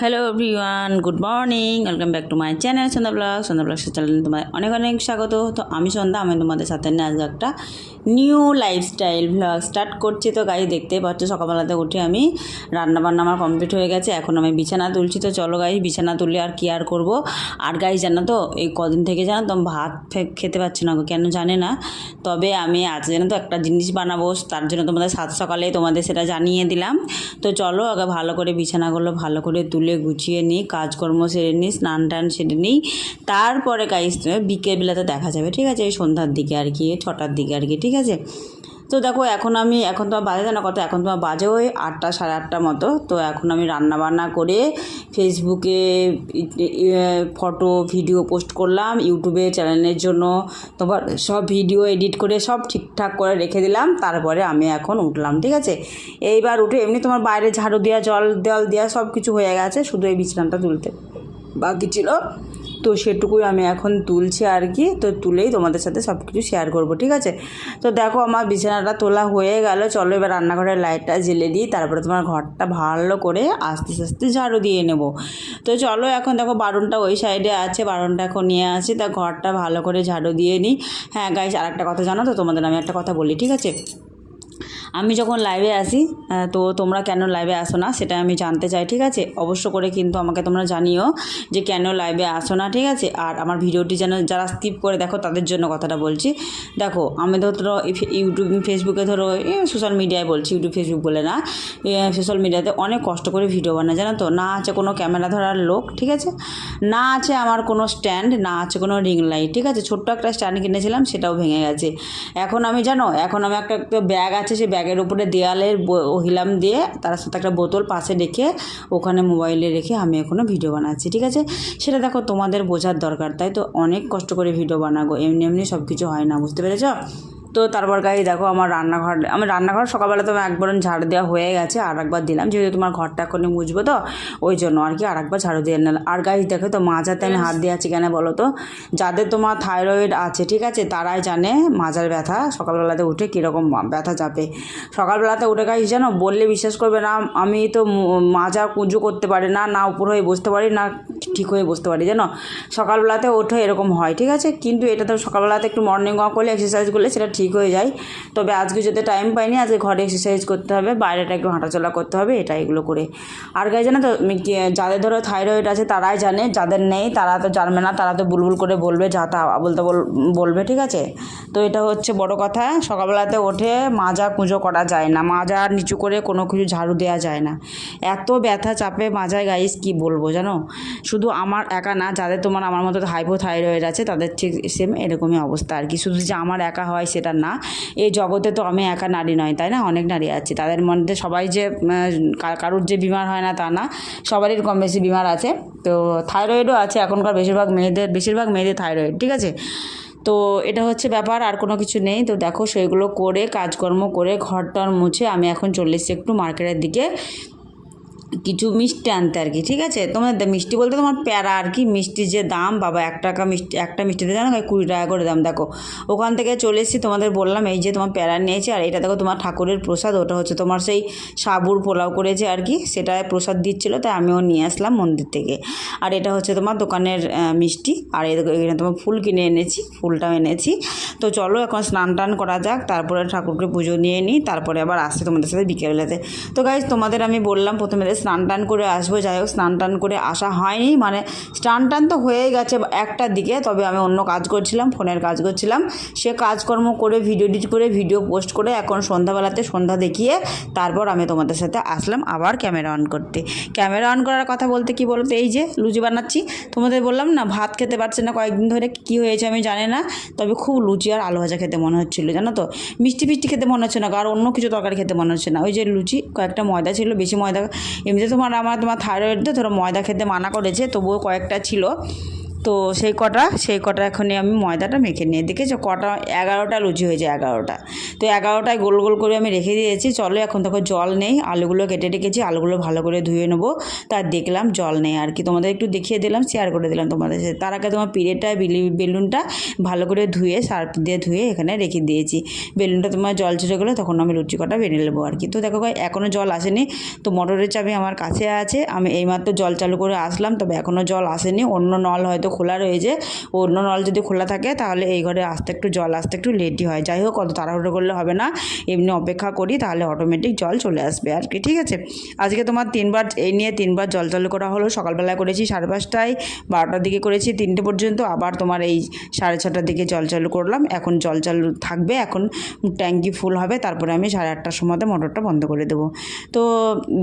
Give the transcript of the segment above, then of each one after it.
Hello everyone good morning welcome back to my channel Sandhya blog Sandhya blog channel তোমার অনেক অনেক স্বাগত। তো আমি সন্ধ্যা, আমি তোমাদের সাথে নিয়ে আজকে একটা নিউ লাইফস্টাইল ব্লগ স্টার্ট করছি। তো গাড়ি দেখতেই পাচ্ছ, সকালবেলাতে উঠে আমি রান্না বান্না আমার কমপ্লিট হয়ে গেছে। এখন আমি বিছানা তুলছি। তো চলো গাই বিছানা তুললে আর কি আর করব? আর গাই জানো তো, এই কদিন থেকে জানো তো, ভাত খেতে পারছি না কেন জানে না। তবে আমি আজ জানো তো একটা জিনিস বানাবো, তার জন্য তোমাদের সাত সকালে তোমাদের সেটা জানিয়ে দিলাম। তো চলো আগে ভালো করে বিছানাগুলো ভালো করে তুলে গুছিয়ে নিই কাজকর্ম সেরে নিই স্নান টান সেরে নিই। তারপরে কাজ বিকেলবেলাতে দেখা যাবে, ঠিক আছে? এই সন্ধ্যার দিকে আর কি ছটার দিকে আর কি, ঠিক আছে? তো দেখো, এখন আমি, এখন তোমার বাজে জানা কত এখন তোমার বাজে ওই আটটা, সাড়ে আটটা মতো। তো এখন আমি রান্না বান্না করে ফেসবুকে ফটো, ভিডিও পোস্ট করলাম, ইউটিউবে চ্যানেলের জন্য। তোমার সব ভিডিও এডিট করে সব ঠিকঠাক করে রেখে দিলাম, তারপরে আমি এখন উঠলাম, ঠিক আছে? এইবার উঠে এমনি তোমার বাইরে ঝাড়ু দেওয়া জল জল দেওয়া সব কিছু হয়ে গেছে, শুধু এই বিছানাটা তুলতে বাকি ছিল। তো সেটুকুই আমি এখন তুলছি আর কি। তো তুলেই তোমাদের সাথে সব কিছু শেয়ার করব, ঠিক আছে? তো দেখো আমার বিছানাটা তোলা হয়ে গেল। চলো এবার রান্নাঘরের লাইটটা জ্বেলে দিই, তারপরে তোমার ঘরটা ভালো করে আস্তে আস্তে ঝাড়ু দিয়ে নেব। তো চলো এখন দেখো বারুনটা ওই সাইডে আছে, বারুনটা এখন নিয়ে আসি। তা ঘরটা ভালো করে ঝাড়ু দিয়ে নিই। হ্যাঁ গাইস আর একটা কথা জানো তো? তোমাদের আমি একটা কথা বলি, ঠিক আছে? আমি যখন লাইভে আসি তো তোমরা কেন লাইভে আসো না সেটা আমি জানতে চাই, ঠিক আছে? অবশ্য করে কিন্তু আমাকে তোমরা জানিও যে কেন লাইভে আসো না, ঠিক আছে? আর আমার ভিডিওটি যেন যারা স্কিপ করে দেখো, তাদের জন্য কথাটা বলছি। দেখো, আমি ধরো ইউটিউব ফেসবুকে ধরো সোশ্যাল মিডিয়ায় বলছি ইউটিউব ফেসবুক বলে না। সোশ্যাল মিডিয়াতে অনেক কষ্ট করে ভিডিও বানায়, জানো তো? না আছে কোনো ক্যামেরা ধরার লোক, ঠিক আছে? না আছে আমার কোনো স্ট্যান্ড না আছে কোনো রিং লাইট ঠিক আছে? ছোট্ট একটা স্ট্যান্ড কিনেছিলাম, সেটাও ভেঙে গেছে। এখন আমি, জানো? এখন আমি একটা ব্যাগ আছে, সেই ব্যাগের উপরে দেয়ালের হিলাম দিয়ে তার সাথে একটা বোতল পাশে রেখে ওখানে মোবাইলে রেখে আমি এখনও ভিডিও বানাচ্ছি, ঠিক আছে? সেটা দেখো তোমাদের বোঝার দরকার, তাই তো? অনেক কষ্ট করে ভিডিও বানাবো, এমনি এমনি সব কিছু হয় না, বুঝতে পেরেছ? তো তারপর গাড়ি দেখো আমার রান্নাঘর আমার রান্নাঘর সকালবেলা তো একবার ঝাড় দেওয়া হয়ে গেছে আর একবার দিলাম যেহেতু তোমার ঘরটা এখন মুছবো তো ওই জন্য আর কি আর একবার ঝাড়ু দিয়ে নিলাম। আর গাড়ি দেখো তো মাজাতে আমি হাত দিয়ে আছি কেন বলো তো যাদের তোমার থাইরয়েড আছে ঠিক আছে তারাই জানে মাজার ব্যথা সকালবেলাতে উঠে কীরকম ব্যথা চাপে সকালবেলাতে উঠে গাইস জানো বললে বিশ্বাস করবে না আমি তো মাজা কুঁজো করতে পারি না না উপর হয়ে বসতে পারি না ঠিক হয়ে বসতে পারি জানো? সকালবেলাতে ওঠে এরকম হয় ঠিক আছে? কিন্তু এটা তো সকালবেলাতে একটু মর্নিং ওয়াক করলে এক্সারসাইজ করলে সেটা ঠিক হয়ে যায়। তবে আজকে যদি টাইম পাইনি, আজকে ঘরে এক্সারসাইজ করতে হবে, বাইরেটা একটু হাঁটাচলা করতে হবে এটা এগুলো করে। আর গাই জানো তো যাদের ধরো থাইরয়েড আছে তারাই জানে, যাদের নেই তারা তো জানবে না, তারা তো বুলবুল করে বলবে, যা তা বলতে বল- বলবে, ঠিক আছে? তো এটা হচ্ছে বড় কথা, সকালবেলাতে ওঠে, মাজা কুঁজো করা যায় না, মাজা নিচু করে কোনো কিছু ঝাড়ু দেওয়া যায় না। এত ব্যথা চাপে মাজায় গাইস কি বলব জানো? শুধু আমার একা না, যাদের তোমার আমার মতো হাইপোথাইরয়েড আছে, তাদের ঠিক সেম এরকমই অবস্থা আর কি। শুধু যে আমার একা হয় সেটা না। এই জগতে তো আমি একা নারী নয় তাই না? অনেক নারী আছে। তাদের মধ্যে সবাই যে কারুর যে বিমার হয় না তা না, সবারই কম বেশি বিমার আছে। তো থাইরয়েডও আছে, এখনকার বেশিরভাগ মেয়েদের বেশিরভাগ মেয়েদের থাইরয়েড, ঠিক আছে? তো এটা হচ্ছে ব্যাপার, আর কোনো কিছু নেই। তো দেখো সেগুলো করে, কাজকর্ম করে ঘর টর মুছে আমি এখন চলে এসেছি একটু মার্কেটের দিকে। কিছু মিষ্টি আনতে আর কি, ঠিক আছে? তোমার মিষ্টি বলতে তোমার প্যারা আর কি, মিষ্টির যে দাম, বাবা এক টাকা মিষ্টি, একটা মিষ্টিতে জানো কুড়ি টাকা করে দাম, দেখো। ওখান থেকে চলে এসেছি, তোমাদের বললাম এই যে তোমার প্যারা নিয়েছি, আর এটা দেখো তোমার ঠাকুরের প্রসাদ, ওটা হচ্ছে তোমার সেই সাবুর পোলাও করেছে আর কি সেটা প্রসাদ দিচ্ছিল, তাই আমিও নিয়ে আসলাম মন্দির থেকে। আর এটা হচ্ছে তোমার দোকানের মিষ্টি, আর এই দেখো এখানে তোমার ফুল কিনে এনেছি, ফুলটাও এনেছি। তো চলো এখন স্নান টান করা যাক, তারপরে ঠাকুরকে পুজো নিয়ে নিই, তারপরে আবার আসছে তোমাদের সাথে বিকেলবেলাতে। তো গাইজ তোমাদের আমি বললাম প্রথমে স্নান টান করে আসব, যাই হোক স্নান টান করে আসা হয়নি মানে স্নান টান তো হয়েই গেছে একটার দিকে, তবে আমি অন্য কাজ করছিলাম, ফোনের কাজ করছিলাম, সে কাজকর্ম করে ভিডিও এডিট করে ভিডিও পোস্ট করে এখন সন্ধ্যাবেলাতে সন্ধ্যা দেখিয়ে তারপর আমি তোমাদের সাথে আসলাম আবার ক্যামেরা অন করতে। ক্যামেরা অন করার কথা বলতে কি বলতো, এই যে লুচি বানাচ্ছি, তোমাদের বললাম না, ভাত খেতে পারছে না, কয়েকদিন ধরে কি হয়েছে আমি জানি না, তবে খুব লুচি আর আলু ভাজা খেতে মনে হচ্ছিল, জানো তো? মিষ্টি ফিষ্টি খেতে মনে হচ্ছে না আর অন্য কিছু তরকারি খেতে মনে হচ্ছে না, ওই যে লুচি কয়েকটা ময়দা ছিল, বেশি ময়দা এমনিতে তোমার আমার তোমার থাইরয়েড ধরো ময়দা খেতে মানা করেছে তবুও কয়েকটা ছিল। তো সেই কটা সেই কটা এখনই আমি ময়দাটা মেখে নিয়ে দেখেছ কটা, এগারোটা লুচি হয়েছে এগারোটা। তো এগারোটায় গোল গোল করে আমি রেখে দিয়েছি। চলো এখন দেখো জল নেই, আলুগুলো কেটে রেখেছি, আলুগুলো ভালো করে ধুয়ে নেব। তার দেখলাম জল নেই আর কি। তোমাদের একটু দেখিয়ে দিলাম শেয়ার করে দিলাম তোমাদের সাথে। তার আগে তোমার পিড়েটা, বিলি- বেলুনটা ভালো করে ধুয়ে, সার্ফ দিয়ে ধুয়ে এখানে রেখে দিয়েছি। বেলুনটা তোমার জল ছেড়ে গেলে তখন আমি লুচি কটা বেরিয়ে নেব আর কি। তো দেখো এখনও জল আসেনি। তো মোটরের চাবি আমার কাছে আছে। আমি এইমাত্র জল চালু করে আসলাম, তবে এখনও জল আসেনি। অন্য নল হয়তো খোলা রয়েছে অন্য নল যদি খোলা থাকে তাহলে এই ঘরে আসতে একটু জল, আসতে একটু লেটই হয়। যাই হোক, অত তাড়াহুড়ো করলে হবে না। এমনি অপেক্ষা করি, তাহলে অটোমেটিক জল চলে আসবে আর কি, ঠিক আছে? আজকে তোমার তিনবার, এই নিয়ে তিনবার জল চালু করা হলো। সকালবেলায় করেছি সাড়ে পাঁচটায়, বারোটার দিকে করেছি তিনটে পর্যন্ত। আবার তোমার এই সাড়ে ছটার দিকে জল চালু করলাম। এখন জল চালু থাকবে, এখন ট্যাঙ্কি ফুল হবে। তারপরে আমি সাড়ে আটটার সময়তে মোটরটা বন্ধ করে দেবো। তো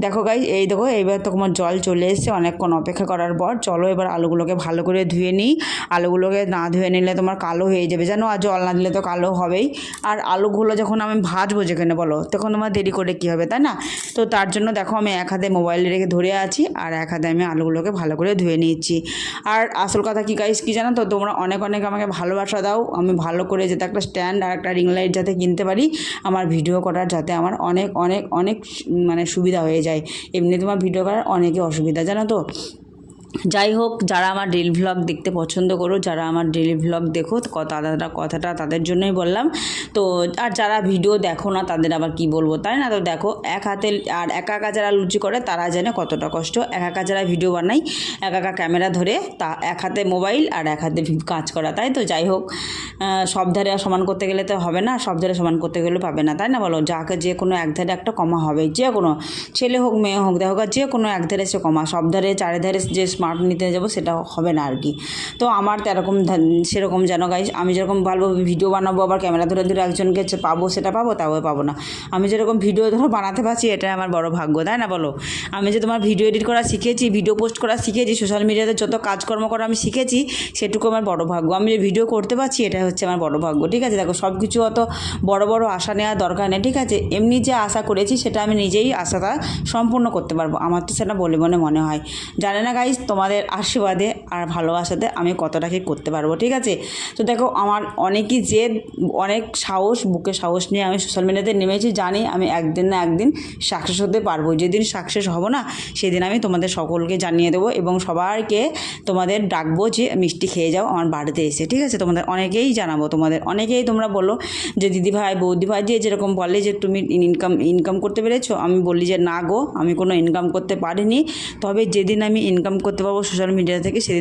দেখো গাই এই দেখো, এইবার তো তোমার জল চলে এসেছে। অনেকক্ষণ অপেক্ষা করার পর চলো এবার আলুগুলোকে ভালো করে ধুয়ে নিই। আলুগুলোকে না ধুয়ে নিলে তোমার কালো হয়ে যাবে। জানো, আর জল না দিলে তো কালো হবেই। আর আলুগুলো যখন আমি ভাজবো যেখানে বলো, তখন তোমার দেরি করে কী হবে, তাই না? তো তার জন্য দেখো, আমি এক হাতে মোবাইল রেখে ধরে আছি, আর এক হাতে আমি আলুগুলোকে ভালো করে ধুয়ে নিচ্ছি। আর আসল কথা কী গাইস কী জানো তো? তোমরা অনেক অনেক আমাকে ভালোবাসা দাও। আমি ভালো করে যাতে একটা স্ট্যান্ড আর একটা রিং লাইট যাতে কিনতে পারি, আমার ভিডিও করার যাতে আমার অনেক অনেক অনেক মানে সুবিধা হয়ে যায়। এমনি তোমার ভিডিও করার অনেকই অসুবিধা, জানো তো? যাই হোক যারা আমার ডেলি ভ্লগ দেখতে পছন্দ করো, যারা আমার ডেলি ভ্লগ দেখো কথাটা কথাটা তাদের জন্যই বললাম। তো, আর যারা ভিডিও দেখো না, তাদের আবার কি বলব, তাই না? তো দেখো, এক হাতে আর একা একা যারা লুচি করে, তারা জানে কতটা কষ্ট। একা একা যারা ভিডিও বানাই, একা একা ক্যামেরা ধরে, তা এক হাতে মোবাইল আর এক হাতে কাজ করা, তাই তো? যাই হোক সব ধারে সমান করতে গেলে তো হবে না, সব ধারে সমান করতে গেলে পাবে না, তাই না? বলো, যাকে যে কোনো এক ধারে একটা কমা হবে যে কোনো ছেলে হোক, মেয়ে হোক, দেখো, যে কোনো এক ধারে সে কমা, সব ধারে চারিধারে যে স্মার্ট নিতে যাব সেটা হবে না আর কি। তো আমার তো এরকম সেরকম যেন গাইজ আমি যেরকম ভালো ভিডিও বানাবো, আবার ক্যামেরা ধরে ধরে একজনকে পাবো সেটা পাবো, তাও পাবো না। আমি যেরকম ভিডিও ধরো বানাতে পারছি, এটাই আমার বড় ভাগ্য, তাই না বলো? আমি যে তোমার ভিডিও এডিট করা শিখেছি ভিডিও পোস্ট করা শিখেছি সোশ্যাল মিডিয়াতে যত কাজকর্ম করা আমি শিখেছি, সেটুকু আমার বড় ভাগ্য। আমি যে ভিডিও করতে পারছি এটা হচ্ছে আমার বড় ভাগ্য, ঠিক আছে? দেখো সব কিছু অত বড় বড় আশা নেওয়ার দরকার নেই, ঠিক আছে? এমনি যে আশা করেছি, সেটা আমি নিজেই আশাটা সম্পূর্ণ করতে পারব। আমার তো সেটা বলে মনে মনে হয়। জানে না গাইজ তোমাদের আশীর্বাদে আর ভালোবাসাতে আমি কতটা কি করতে পারব, ঠিক আছে? তো দেখো, আমার অনেকই জেদ, অনেক সাহস, বুকে সাহস নিয়ে আমি সোশ্যাল মিডিয়াতে নেমেছি, জানি আমি একদিন না একদিন সাকসেস হতে পারব। যেদিন সাকসেস হব না, সেদিন আমি তোমাদের সকলকে জানিয়ে দেবো এবং সবাইকে তোমাদের ডাকবো যে, মিষ্টি খেয়ে যাও, আমার বাড়িতে এসে, ঠিক আছে? তোমাদের অনেকেই জানাব, তোমাদের অনেকেই তোমরা বলো যে দিদিভাই বৌদিভাই বৌদি যে যেরকম বলে যে, তুমি ইনকাম ইনকাম করতে পেরেছ? আমি বলি যে, না গো, আমি কোনো ইনকাম করতে পারিনি। তবে যেদিন আমি ইনকাম করতে পারব সোশ্যাল মিডিয়া থেকে সেদিন